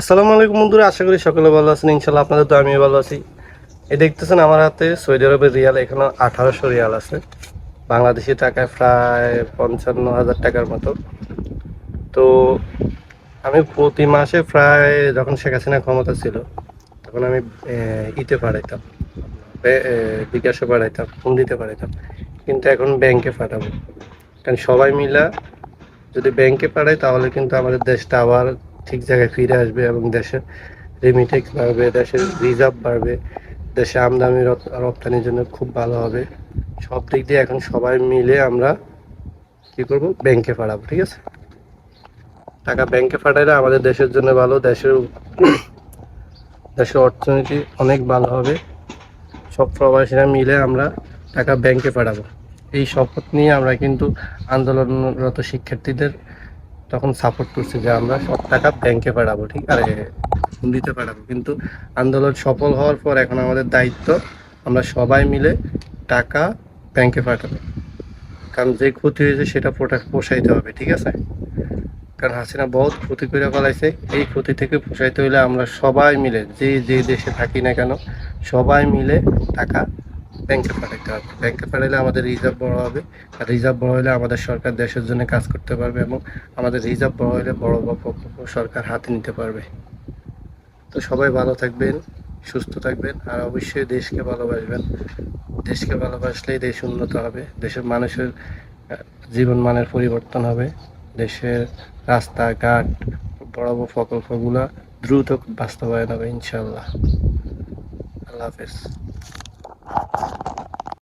আসসালামু আলাইকুম বন্ধুরা, আশা করি সকলে ভালো আছেন। ইনশাল্লাহ আপনাদের তো আমিও ভালো আছি। এই দেখতেছেন আমার হাতে সৌদি আরবের রিয়াল, এখানে আঠারোশো রিয়াল আছে। বাংলাদেশি টাকায় প্রায় পঞ্চান্ন হাজার টাকার মতো। তো আমি প্রতি মাসে প্রায় যখন শেখ হাসিনা ক্ষমতা ছিল, তখন আমি ইতে পাঠাইতাম বিকাশে পাঠাইতাম ফোন দিতে পাঠাইতাম। কিন্তু এখন ব্যাংকে পাঠাবো। কারণ সবাই মিলা যদি ব্যাংকে পাঠাই, তাহলে কিন্তু আমাদের দেশটা আবার ঠিক জায়গায় ফিরে আসবে এবং দেশের রেমিটেক্স বাড়বে, দেশের রিজার্ভ বাড়বে, দেশে আমদানি রপ- রপ্তানির জন্য খুব ভালো হবে। সব দিক দিয়ে এখন সবাই মিলে আমরা কি করব? ব্যাংকে পাঠাবো, ঠিক আছে? টাকা ব্যাংকে পাঠাইলে আমাদের দেশের জন্য ভালো, দেশের দেশের অর্থনীতি অনেক ভালো হবে। সব প্রবাসীরা মিলে আমরা টাকা ব্যাংকে পাঠাবো। এই শপথ নিয়ে আমরা কিন্তু আন্দোলনরত শিক্ষার্থীদের তখন সাপোর্ট করছে যে আমরা সব টাকা ব্যাংকে পাঠাবো, ঠিক? আরে, দিতে পাঠাবো। কিন্তু আন্দোলন সফল হওয়ার পর এখন আমাদের দায়িত্ব আমরা সবাই মিলে টাকা ব্যাংকে পাঠাবো। কারণ যে ক্ষতি হয়েছে সেটা পোষাইতে হবে, ঠিক আছে? কারণ হাসিনা বহুত ক্ষতি করে ফেলাইছে। এই ক্ষতি থেকে পোষাইতে হলে আমরা সবাই মিলে, যে যে দেশে থাকি না কেন, সবাই মিলে টাকা ব্যাংকে পাঠাইতে হবে ব্যাংকে পাঠাইলে আমাদের রিজার্ভ বড় হবে। আর রিজার্ভ বড় হলে আমাদের সরকার দেশের জন্য কাজ করতে পারবে এবং আমাদের রিজার্ভ বড় হলে বড় প্রকল্প সরকার হাতে নিতে পারবে। তো সবাই ভালো থাকবেন, সুস্থ থাকবেন, আর অবশ্যই দেশকে ভালোবাসবেন। দেশকে ভালোবাসলেই দেশ উন্নত হবে, দেশের মানুষের জীবন মানের পরিবর্তন হবে, দেশের রাস্তাঘাট, বড় বড় প্রকল্পগুলো দ্রুত বাস্তবায়ন হবে ইনশাল্লাহ আল্লাহ হাফেজ। Thank you.